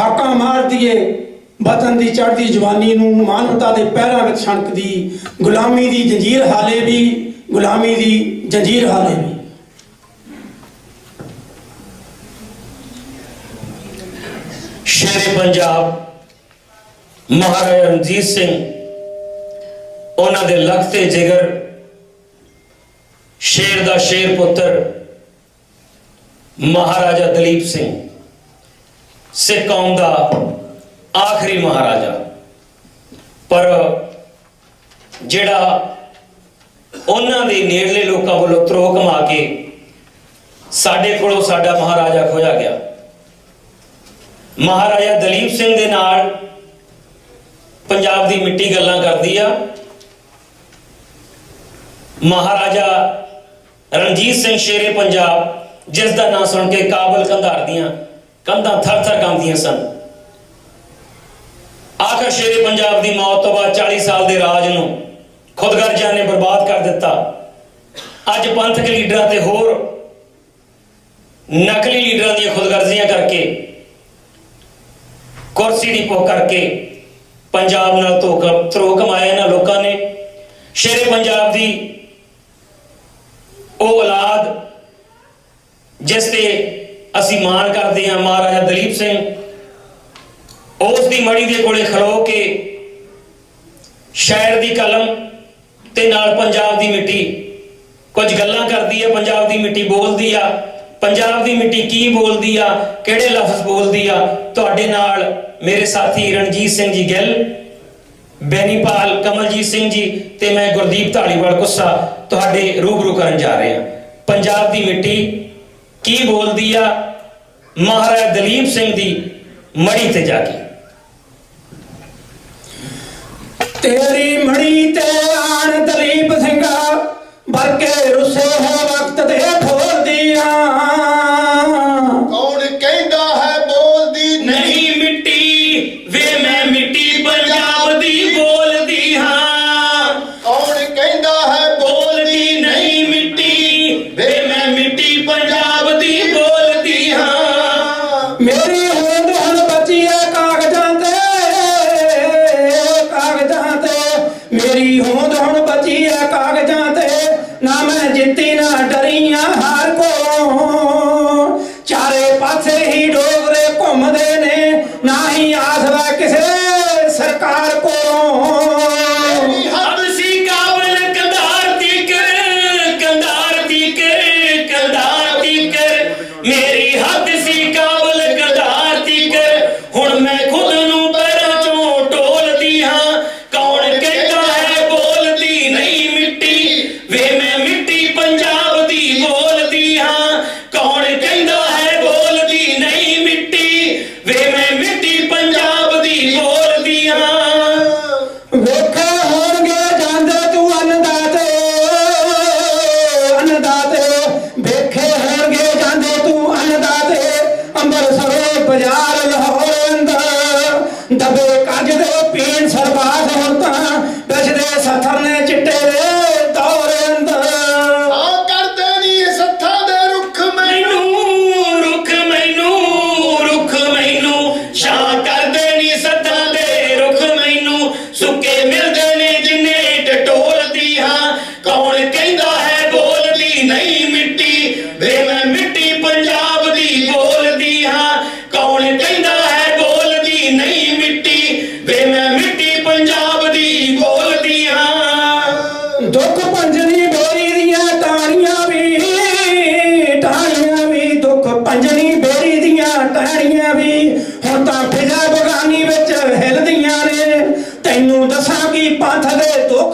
ਹਾਕਾਂ ਮਾਰਦੀਏ ਵਤਨ ਦੀ ਚੜ੍ਹਦੀ ਜਵਾਨੀ ਨੂੰ ਮਾਨਵਤਾ ਦੇ ਪੈਰਾਂ ਵਿੱਚ ਛਣਕਦੀ। ਗੁਲਾਮੀ ਦੀ ਜੰਜੀਰ ਹਾਲੇ ਵੀ, ਗੁਲਾਮੀ ਦੀ ਜੰਜੀਰ ਹਾਲੇ ਵੀ। ਸ਼ੇਰੇ ਪੰਜਾਬ, ਮਹਾਰਾਜਾ ਰਣਜੀਤ ਸਿੰਘ, ਉਹਨਾਂ ਦੇ ਲਖਤੇ ਜਿਗਰ, ਸ਼ੇਰ ਦਾ ਸ਼ੇਰ ਪੁੱਤਰ, ਮਹਾਰਾਜਾ ਦਲੀਪ ਸਿੰਘ। ਸਿੱਖ ਕੌਮ ਦਾ ਆਖਰੀ ਮਹਾਰਾਜਾ। ਪਰ ਜਿਹੜਾ ਉਹਨਾਂ ਦੇ ਨੇੜਲੇ ਲੋਕਾਂ ਵੱਲੋਂ ਤਰੋ ਕਮਾ ਕੇ ਸਾਡੇ ਕੋਲੋਂ ਸਾਡਾ ਮਹਾਰਾਜਾ ਖੋਇਆ ਗਿਆ। ਮਹਾਰਾਜਾ ਦਲੀਪ ਸਿੰਘ ਦੇ ਨਾਲ ਪੰਜਾਬ ਦੀ ਮਿੱਟੀ ਗੱਲਾਂ ਕਰਦੀ ਆ। ਮਹਾਰਾਜਾ ਰਣਜੀਤ ਸਿੰਘ ਸ਼ੇਰੇ ਪੰਜਾਬ ਜਿਸ ਦਾ ਨਾਂ ਸੁਣ ਕੇ ਕਾਬਲ ਕੰਧਾਰ ਦੀਆਂ ਕੰਧਾਂ ਥਰ-ਥਰ ਕੰਬਦੀਆਂ ਸਨ। ਆਖਰ ਸ਼ੇਰੇ ਪੰਜਾਬ ਦੀ ਮੌਤ ਤੋਂ ਬਾਅਦ 40 ਸਾਲ ਦੇ ਰਾਜ ਨੂੰ ਖੁਦਗਰਜ਼ਾਂ ਨੇ ਬਰਬਾਦ ਕਰ ਦਿੱਤਾ। ਅੱਜ ਪੰਥਕ ਲੀਡਰਾਂ ਤੇ ਹੋਰ ਨਕਲੀ ਲੀਡਰਾਂ ਦੀਆਂ ਖੁਦਗਰਜ਼ੀਆਂ ਕਰਕੇ, ਕੁਰਸੀ ਦੀ ਭੁੱਖ ਕਰਕੇ ਪੰਜਾਬ ਨਾਲ ਧੋਖਾ ਧਰੋ ਕਮਾਇਆ ਇਹਨਾਂ ਲੋਕਾਂ ਨੇ। ਸ਼ੇਰੇ ਪੰਜਾਬ ਦੀ ਉਹ ਔਲਾਦ ਜਿਸ ਤੇ ਅਸੀਂ ਮਾਣ ਕਰਦੇ ਹਾਂ ਮਹਾਰਾਜਾ ਦਲੀਪ ਸਿੰਘ। ਉਸ ਦੀ ਮੜੀ ਦੇ ਕੋਲੇ ਖਲੋ ਕੇ ਸ਼ਾਇਰ ਦੀ ਕਲਮ ਤੇ ਨਾਲ ਪੰਜਾਬ ਦੀ ਮਿੱਟੀ। ਕੁਝ ਗੱਲਾਂ ਕਰਦੀ ਹੈ ਪੰਜਾਬ ਦੀ ਮਿੱਟੀ ਬੋਲਦੀ ਆ। ਪੰਜਾਬ ਦੀ ਮਿੱਟੀ ਕੀ ਬੋਲਦੀ ਆ, ਕਿਹੜੇ ਲਫ਼ਜ਼ ਬੋਲਦੀ ਆ? ਤੁਹਾਡੇ ਨਾਲ ਮੇਰੇ ਸਾਥੀ ਰਣਜੀਤ ਸਿੰਘ ਜੀ ਗਿੱਲ, ਬੈਨੀਪਾਲ ਕਮਲਜੀਤ ਸਿੰਘ ਜੀ ਤੇ ਮੈਂ ਗੁਰਦੀਪ ਢਾਲੀਵਾਲ ਗੁੱਸਾ ਤੁਹਾਡੇ ਰੂਬਰੂ ਕਰਨ ਜਾ ਰਹੇ ਹਾਂ। ਪੰਜਾਬ ਦੀ ਮਿੱਟੀ ਕੀ ਬੋਲਦੀ ਆ ਮਹਾਰਾਜਾ ਦਲੀਪ ਸਿੰਘ ਦੀ ਮੜੀ ਤੇ ਜਾ ਕੇ। ਤੇਰੀ ਮੜੀ ਤੇ ਆਣ ਦਲੀਪ ਸਿੰਘਾ ਵਰਕੇ ਰੁੱਸੇ ਹੋ ਵਕਤ ਦੇ ਫੋਲਦੀਆਂ। ਕੌਣ ਕਹਿੰਦਾ ਹੈ ਬੋਲਦੀ ਨਹੀਂ? ਮਿੱਟੀ ਵੇ ਮੈਂ ਮਿੱਟੀ ਪੰਜਾਬ ਦੀ।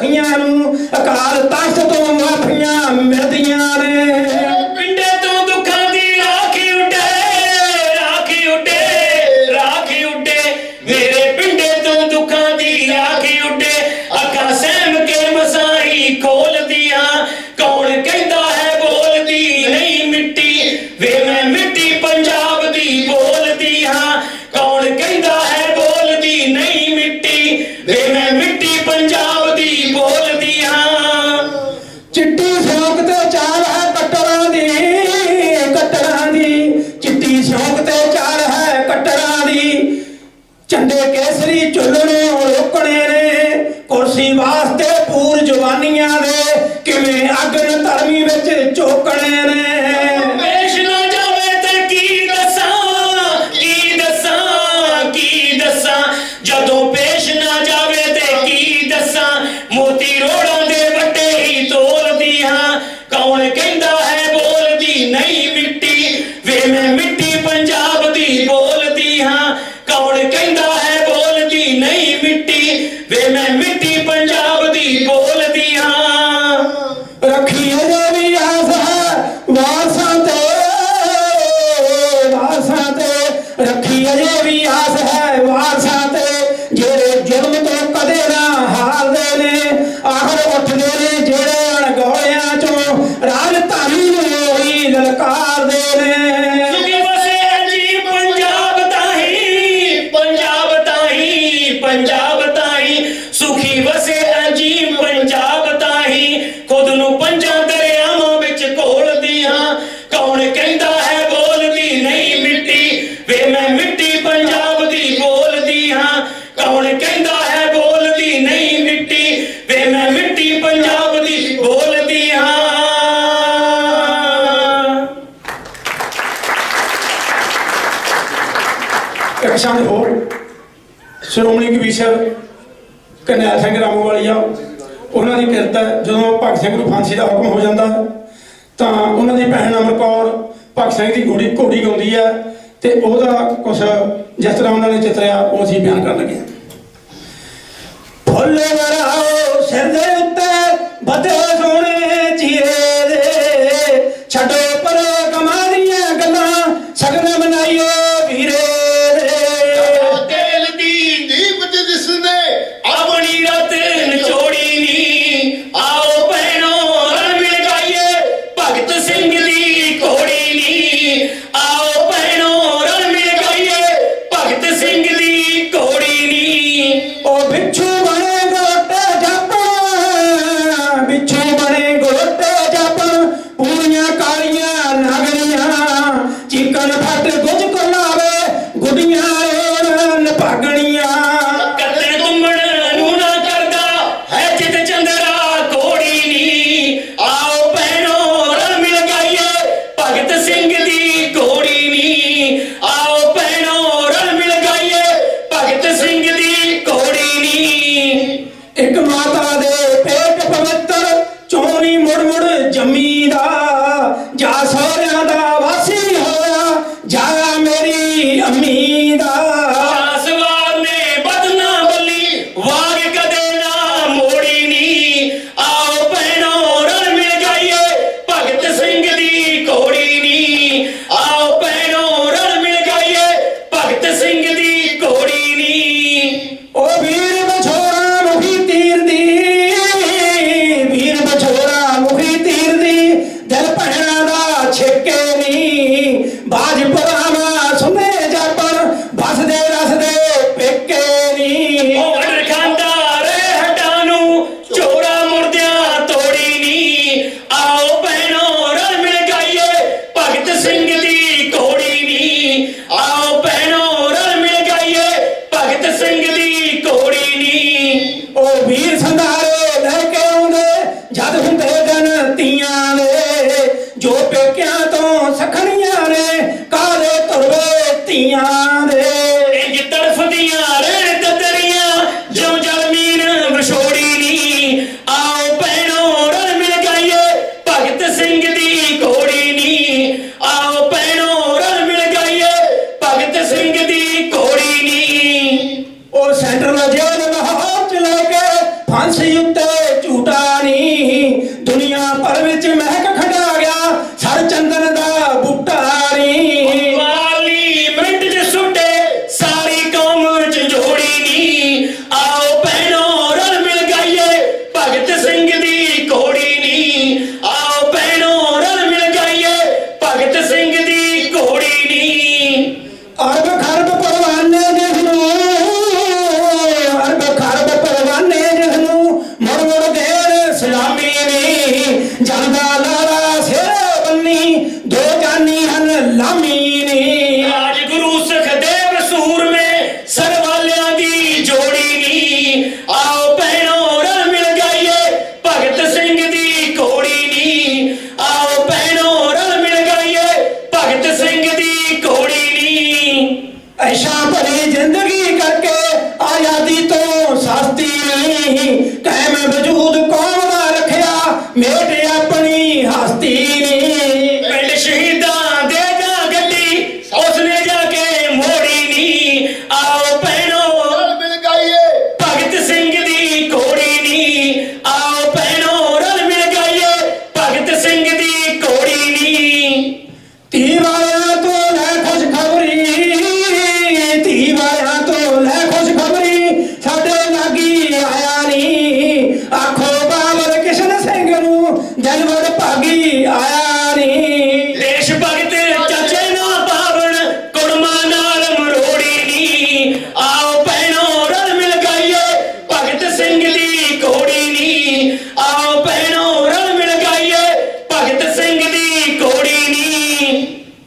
ਦੇ ਚੰਡੇ ਕੇਸਰੀ ਝੁੱਲਣੇ ਉਲਕਣੇ ਨੇ। ਕੁਰਸੀ ਵਾਸਤੇ ਪੂਰ ਜਵਾਨੀਆਂ ਦੇ ਕਿਵੇਂ ਅਗਨ ਧਰਮੀ ਵਿੱਚ ਸ਼੍ਰੋਮਣੀ ਕਮਿਸ਼ਨ ਕਨੈਲ ਸਿੰਘ ਰਾਮੋਵਾਲੀਆ, ਉਹਨਾਂ ਦੀ ਕਿਰਤ ਜਦੋਂ ਭਗਤ ਸਿੰਘ ਨੂੰ ਫਾਂਸੀ ਦਾ ਹੁਕਮ ਹੋ ਜਾਂਦਾ, ਤਾਂ ਉਹਨਾਂ ਦੀ ਭੈਣ ਅਮਰ ਕੌਰ ਭਗਤ ਸਿੰਘ ਦੀ ਘੋੜੀ ਘੋੜੀ ਗਾਉਂਦੀ ਹੈ ਤੇ ਉਹਦਾ ਕੁਛ ਜਿਸ ਤਰ੍ਹਾਂ ਉਹਨਾਂ ਨੇ ਚਿਤਰਿਆ, ਉਹ ਅਸੀਂ ਬਿਆਨ ਕਰਨ ਲੱਗੇ ਫੁੱਲ ਵਰਾਓ ਸਿਰ ਦੇ ਉੱਤੇ ਬਦੇ ਸੋਹਣੇ Yeah.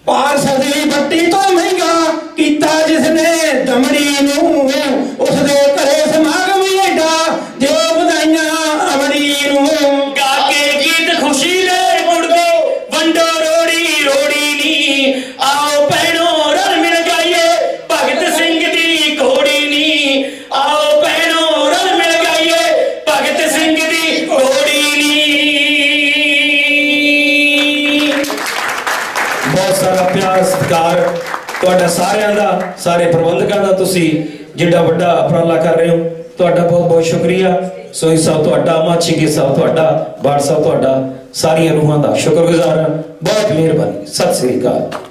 ਪਾਰਸ ਦੀ ਬੱਤੀ ਤੋਂ ਤੁਹਾਡਾ ਸਾਰਿਆਂ ਦਾ, ਸਾਰੇ ਪ੍ਰਬੰਧਕਾਂ ਦਾ ਤੁਸੀਂ ਜਿੱਡਾ ਵੱਡਾ ਉਪਰਾਲਾ ਕਰ ਰਹੇ ਹੋ। ਤੁਹਾਡਾ ਬਹੁਤ ਬਹੁਤ ਸ਼ੁਕਰੀਆ। ਸੋਹੀ ਸਾਹਿਬ ਤੁਹਾਡਾ ਮਾਛੀਗੇ ਸਾਹਿਬ ਤੁਹਾਡਾ, ਬਾੜ ਤੁਹਾਡਾ, ਸਾਰੀਆਂ ਰੂਹਾਂ ਦਾ ਸ਼ੁਕਰਗੁਜ਼ਾਰ ਬਹੁਤ ਮਿਹਰਬਾਨੀ। ਸਤਿ ਸ੍ਰੀ ਅਕਾਲ।